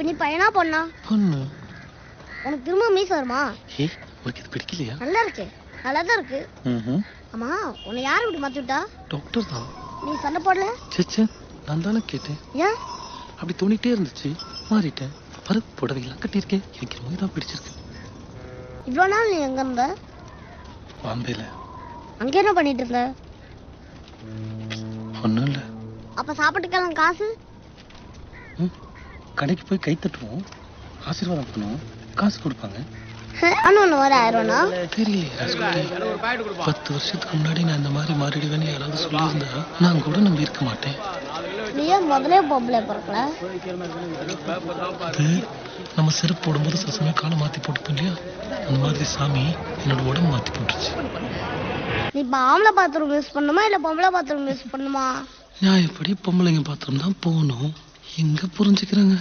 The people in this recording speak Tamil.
இப்ப நீ பையனா பொண்ணா? பொண்ணு. உனக்கு திரும்ப மீச வருமா? ஏ உனக்கு இது பிடிக்கலையா? நல்லா இருக்கு. நல்லா தான் இருக்கு ஆமா உன்னை யார் இப்படி மாத்தி விட்டா? டாக்டர் தான். நீ சண்டை போடல? சேச்சே நான் தானே கேட்டேன். ஏன்? அப்படி தோணிட்டே இருந்துச்சு. மாறிட்டேன். பாரு புடவைலாம் கட்டியிருக்கேன். எனக்கு ரொம்ப இதாக பிடிச்சிருக்கு. இவ்வளோ நாள் நீ எங்க இருந்த? பாம்பேல. அங்க என்ன பண்ணிட்டு இருந்த? ஒன்றும் இல்லை. அப்ப சாப்பாட்டுக்கெல்லாம் காசு? ம். கடைக்கு போய் கை தட்டுவோம். ஆசீர்வாதம் பண்ணுவோம் காசு கொடுப்பாங்க. பத்து வருஷத்துக்கு முன்னாடி நான் இந்த மாதிரி மாறிடுவேன்னு யாராவது சொல்லியிருந்தா நான் கூட நம்பி இருக்க மாட்டேன். நம்ம செருப்பு போடும்போது சில சமயம் காலை மாற்றி போட்டுப்போம் இல்லையா? அந்த மாதிரி சாமி என்னோட உடம்பு மாற்றி போட்டுருச்சு. நீ இப்ப ஆம்பளை பாத்ரூம் யூஸ் பண்ணுமா இல்ல பொம்பளை பாத்ரூம் யூஸ் பண்ணுமா? நான் எப்படி பொம்பளைங்க பாத்திரம் தான் போகணும். எங்க புரிஞ்சுக்கிறாங்க?